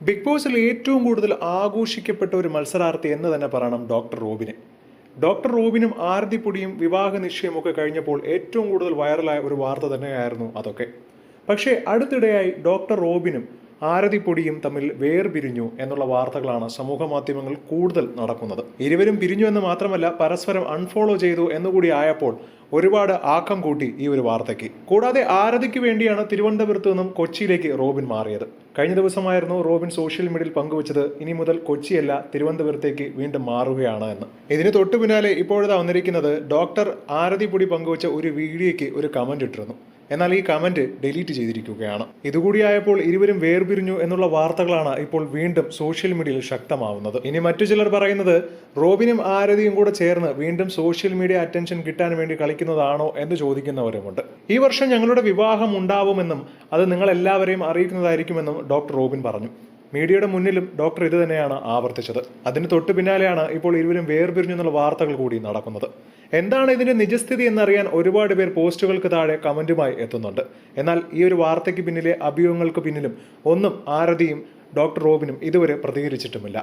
Big ബോസിൽ ഏറ്റവും കൂടുതൽ ആഘോഷിക്കപ്പെട്ട ഒരു മത്സരാർത്ഥി എന്ന് തന്നെ പറയണം ഡോക്ടർ റോബിനെ. ഡോക്ടർ റോബിനും ആർതിപ്പൊടിയും വിവാഹ നിശ്ചയമൊക്കെ കഴിഞ്ഞപ്പോൾ ഏറ്റവും കൂടുതൽ വൈറലായ ഒരു വാർത്ത തന്നെയായിരുന്നു അതൊക്കെ. പക്ഷേ അടുത്തിടെയായി ഡോക്ടർ റോബിനും ആരതിപ്പൊടിയും തമ്മിൽ വേർപിരിഞ്ഞു എന്നുള്ള വാർത്തകളാണ് സമൂഹ മാധ്യമങ്ങൾ കൂടുതൽ നടക്കുന്നത്. ഇരുവരും പിരിഞ്ഞു എന്ന് മാത്രമല്ല പരസ്പരം അൺഫോളോ ചെയ്തു എന്നുകൂടി ആയപ്പോൾ ഒരുപാട് ആക്കം കൂട്ടി ഈ ഒരു വാർത്തയ്ക്ക്. കൂടാതെ ആരതിക്ക് വേണ്ടിയാണ് തിരുവനന്തപുരത്ത് നിന്നും കൊച്ചിയിലേക്ക് റോബിൻ മാറിയത്. കഴിഞ്ഞ ദിവസമായിരുന്നു റോബിൻ സോഷ്യൽ മീഡിയയിൽ പങ്കുവച്ചത്. ഇനി മുതൽ കൊച്ചിയല്ല തിരുവനന്തപുരത്തേക്ക് വീണ്ടും മാറുകയാണ് എന്ന്. ഇതിന് തൊട്ടു പിന്നാലെ ഇപ്പോഴത്തെ വന്നിരിക്കുന്നത് ഡോക്ടർ ആരതിപ്പൊടി പൊടി പങ്കുവച്ച ഒരു വീഡിയോയ്ക്ക് ഒരു കമന്റ് ഇട്ടിരുന്നു. എന്നാൽ ഈ കമന്റ് ഡിലീറ്റ് ചെയ്തിരിക്കുകയാണ്. ഇതുകൂടിയായപ്പോൾ ഇരുവരും വേർപിരിഞ്ഞു എന്നുള്ള വാർത്തകളാണ് ഇപ്പോൾ വീണ്ടും സോഷ്യൽ മീഡിയയിൽ ശക്തമാവുന്നത്. ഇനി മറ്റു ചിലർ പറയുന്നത് റോബിനും ആരതിയും കൂടെ ചേർന്ന് വീണ്ടും സോഷ്യൽ മീഡിയ അറ്റൻഷൻ കിട്ടാൻ വേണ്ടി കളിക്കുന്നതാണോ എന്ന് ചോദിക്കുന്നവരുമുണ്ട്. ഈ വർഷം ഞങ്ങളുടെ വിവാഹം ഉണ്ടാവുമെന്നും അത് നിങ്ങളെല്ലാവരെയും അറിയിക്കുന്നതായിരിക്കുമെന്നും ഡോക്ടർ റോബിൻ പറഞ്ഞു. മീഡിയയുടെ മുന്നിലും ഡോക്ടർ ഇത് തന്നെയാണ് ആവർത്തിച്ചത്. അതിന് തൊട്ടു പിന്നാലെയാണ് ഇപ്പോൾ ഇരുവരും വേർപിരിഞ്ഞെന്നുള്ള വാർത്തകൾ കൂടി നടക്കുന്നത്. എന്താണ് ഇതിന്റെ നിജസ്ഥിതി എന്നറിയാൻ ഒരുപാട് പേർ പോസ്റ്റുകൾക്ക് താഴെ കമന്റുമായി എത്തുന്നുണ്ട്. എന്നാൽ ഈ ഒരു വാർത്തയ്ക്ക് പിന്നിലെ അഭിയോഗങ്ങൾക്ക് പിന്നിലും ഒന്നും ആരതിയും ഡോക്ടർ റോബിനും ഇതുവരെ പ്രതികരിച്ചിട്ടുമില്ല.